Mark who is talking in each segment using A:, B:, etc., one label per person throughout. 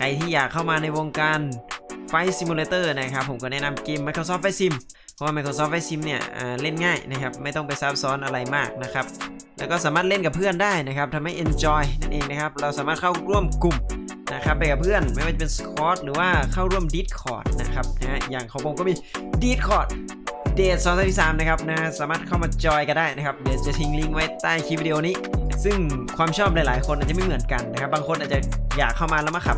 A: ใครที่อยากเข้ามาในวงการไฟซิมูเลเตอร์นะครับ ผมก็แนะนำเกม Microsoft Flight Sim เพราะว่า Microsoft Flight Sim เนี่ยเล่นง่ายนะครับ ไม่ต้องไปซับซ้อนอะไรมากนะครับ แล้วก็สามารถเล่นกับเพื่อนได้นะครับทำให้ enjoy นั่นเองนะครับ เราสามารถเข้าร่วมกลุ่มนะครับไปกับเพื่อนไม่ว่าจะเป็น Squad หรือว่าเข้าร่วม Discord นะครับนะฮะอย่างของผมก็มี Discord เดทสองสามนะครับนะสามารถเข้ามาจอยกันได้นะครับ เดี๋ยวจะทิ้งลิงก์ไว้ใต้คลิปวิดีโอนี้ ซึ่งความชอบหลายๆ คนอาจจะไม่เหมือนกันนะครับ บางคนอาจจะอยากเข้ามาแล้วมาขับ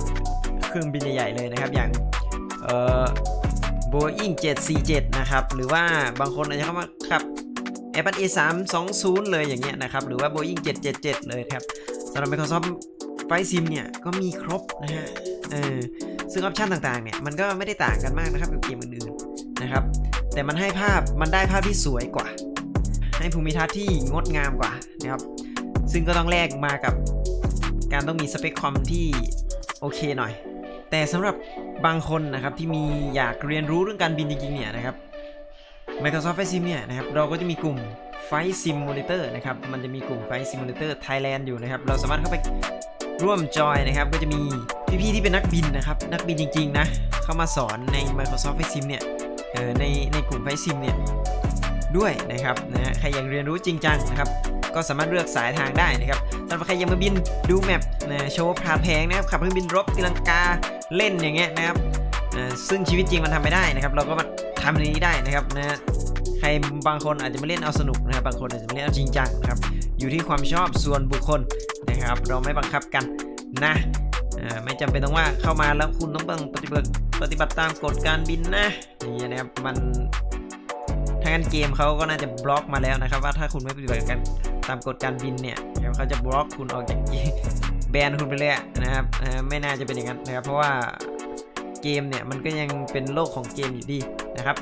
A: เครื่องบินใหญ่ๆเลยนะครับ อย่างเอ่อ Boeing 747 นะครับ หรือว่าบางคนอาจจะเข้ามาขับ Airbus A320 เลยอย่างเงี้ยนะครับ หรือว่า Boeing 777 เลยครับสำหรับ Microsoft Flight Sim เนี่ยก็มีครบนะฮะเออซึ่งออปชันต่างๆเนี่ยมันก็ไม่ได้ต่างกันมากนะครับกับเกมอื่นๆนะครับ แต่มันให้ภาพมันได้ภาพที่สวยกว่า ให้ภูมิทัศน์ที่งดงามกว่านะครับ ซึ่งก็ต้องแลกมากับการต้องมีสเปคคอมที่โอเคหน่อย แต่สำหรับบางคนนะครับที่มีอยากเรียนรู้เรื่องการบินจริงๆเนี่ยนะครับ Microsoft Flight Sim เนี่ยนะครับเราก็จะมีกลุ่ม Flight Simulator นะครับมันจะมีกลุ่ม Flight Simulator Thailand อยู่นะครับ เราสามารถเข้าไปร่วมจอยนะครับ ก็จะมีพี่ๆที่เป็นนักบินนะครับ นักบินจริงๆนะ เข้ามาสอนใน Microsoft Flight Sim เนี่ยเออในในกลุ่ม Flight Sim เนี่ยด้วยนะครับนะฮะใครอยากเรียนรู้จริงจังนะครับ ก็สามารถเลือกสายทางได้นะครับสำหรับใครยังมาบินดูแมปนะโชว์ผาแพงนะครับขับเครื่องบินรบตีลังกาเล่นอย่างเงี้ยนะครับซึ่งชีวิตจริงมันทำไม่ได้นะครับ เราก็มาทำในนี้ได้นะครับนะใครบางคนอาจจะมาเล่นเอาสนุกนะครับบางคนอาจจะมาเล่นเอาจริงจังนะครับอยู่ที่ความชอบส่วนบุคคลนะครับ เราไม่บังคับกันนะไม่จำเป็นต้องว่าเข้ามาแล้วคุณต้องปฏิบัติปฏิบัติตามกฎการบินนะอย่างเงี้ยนะครับมันางการเกมเขาก็น่าจะบล็อกมาแล้วนะครับ ว่าถ้าคุณไม่ปฏิบัติกันตามกฎการบินเนี่ยเดี๋ยวเขาจะบล็อกคุณออกจากเกมแบนคุณไปเลยนะครับไม่น่าจะเป็นอย่างนั้นนะครับ เพราะว่าเกมเนี่ยมันก็ยังเป็นโลกของเกมอยู่ดีนะครับ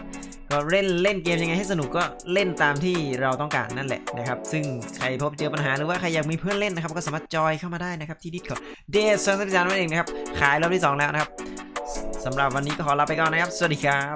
A: ก็เล่นเล่นเกมยังไงให้สนุกก็เล่นตามที่เราต้องการนั่นแหละนะครับ ซึ่งใครพบเจอปัญหาหรือว่าใครอยากมีเพื่อนเล่นนะครับ ก็สามารถจอยเข้ามาได้นะครับที่ดิสคอร์ดเดซซันสัปดาห์นั่นเองนะครับ ขายรอบที่สองแล้วนะครับสำหรับวันนี้ก็ขอลาไปก่อนนะครับ สวัสดีครับ